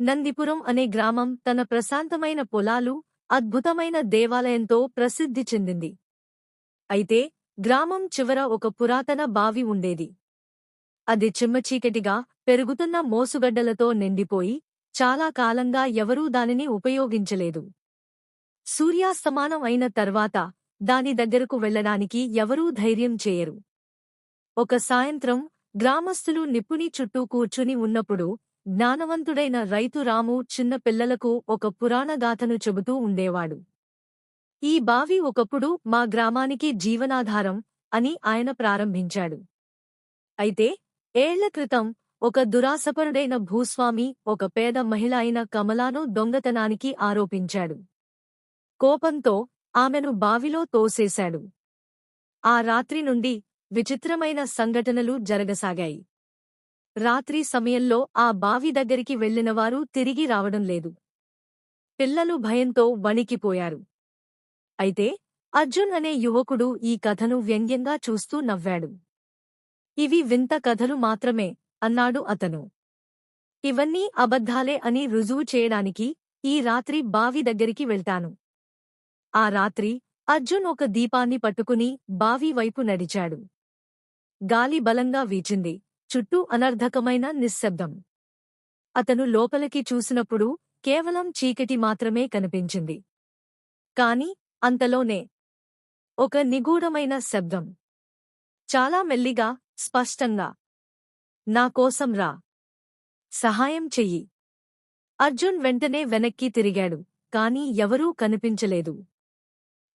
నందిపురం అనే గ్రామం తన ప్రశాంతమైన పొలాలు అద్భుతమైన దేవాలయంతో ప్రసిద్ధి చెందింది. అయితే గ్రామం చివర ఒక పురాతన బావి ఉండేది. అది చిమ్మచీకటిగా పెరుగుతున్న మోసుగడ్డలతో నిండిపోయి చాలా కాలంగా ఎవరూ దానిని ఉపయోగించలేదు. సూర్యాస్తమానం అయిన తర్వాత దాని దగ్గరకు వెళ్ళడానికి ఎవరూ ధైర్యం చేయరు. ఒక సాయంత్రం గ్రామస్థులు నిప్పుని చుట్టూ కూర్చుని ఉన్నప్పుడు జ్ఞానవంతుడైన రైతు రాము చిన్న పిల్లలకు ఒక పురాణగాథను చెబుతూ ఉండేవాడు. ఈ బావి ఒకప్పుడు మా గ్రామానికి జీవనాధారం అని ఆయన ప్రారంభించాడు. అయితే ఏళ్ళ క్రితం ఒక దురాసపరుడైన భూస్వామి ఒక పేద మహిళ అయిన కమలాను దొంగతనానికి ఆరోపించాడు. కోపంతో ఆమెను బావిలో తోసేశాడు. ఆ రాత్రి నుండి విచిత్రమైన సంఘటనలు జరగసాగాయి. రాత్రి సమయంలో ఆ బావి దగ్గరికి వెళ్ళినవారు తిరిగి రావడం లేదు. పిల్లలు భయంతో వణికిపోయారు. అయితే అర్జున్ అనే యువకుడు ఈ కథను వ్యంగ్యంగా చూస్తూ నవ్వాడు. ఇవి వింత కథలు మాత్రమే అన్నాడు అతను. ఇవన్నీ అబద్ధాలే అని రుజువు చేయడానికి ఈ రాత్రి బావి దగ్గరికి వెళ్తాను. ఆ రాత్రి అర్జున్ ఒక దీపాన్ని పట్టుకుని బావి వైపు నడిచాడు. గాలి బలంగా వీచింది. చుట్టూ అనర్ధకమైన నిశ్శబ్దం. అతను లోపలికి చూసినప్పుడు కేవలం చీకటి మాత్రమే కనిపించింది. కాని అంతలోనే ఒక నిగూఢమైన శబ్దం. చాలా మెల్లిగా స్పష్టంగా నా కోసం రా. సహాయం చెయ్యి. అర్జున్ వెంటనే వెనక్కి తిరిగాడు కాని ఎవరూ కనిపించలేదు.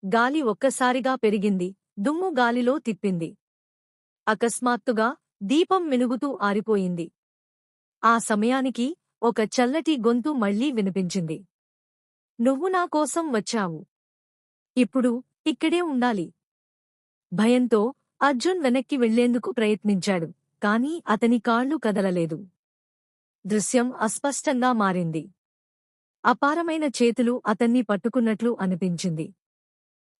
గాలి ఒక్కసారిగా పెరిగింది దుమ్ము గాలిలో తిప్పింది. అకస్మాత్తుగా దీపం మినుగుతూ ఆరిపోయింది. ఆ సమయానికి ఒక చల్లటి గొంతు మళ్ళీ వినిపించింది. నువ్వు నా కోసం వచ్చావు. ఇప్పుడు ఇక్కడే ఉండాలి. భయంతో అర్జున్ వెనక్కి వెళ్ళేందుకు ప్రయత్నించాడు కాని అతని కాళ్ళు కదలలేదు. దృశ్యం అస్పష్టంగా మారింది. అపారమైన చేతులు అతన్ని పట్టుకున్నట్లు అనిపించింది.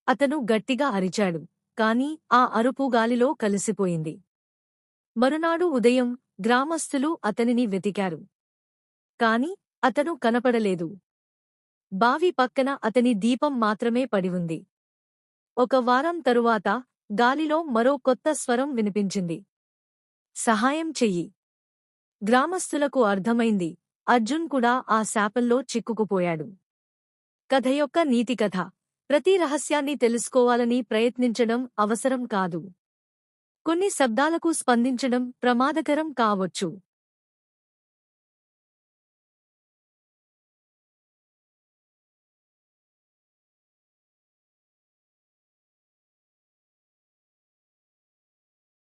అతను గట్టిగా అరిచాడు కాని ఆ అరుపు గాలిలో కలిసిపోయింది. మరునాడు ఉదయం గ్రామస్థులు అతనిని వెతికారు. కాని అతను కనపడలేదు. బావి పక్కన అతని దీపం మాత్రమే పడివుంది ఒక వారం తరువాత గాలిలో మరో కొత్త స్వరం వినిపించింది. సహాయం చెయ్యి. గ్రామస్థులకు అర్థమైంది. అర్జున్ కూడా ఆ శాపంలో చిక్కుకుపోయాడు. కథ యొక్క నీతి కథ. ప్రతి రహస్యాన్ని తెలుసుకోవాలని ప్రయత్నించడం అవసరం కాదు. కొన్ని శబ్దాలకు స్పందించడం ప్రమాదకరం కావచ్చు.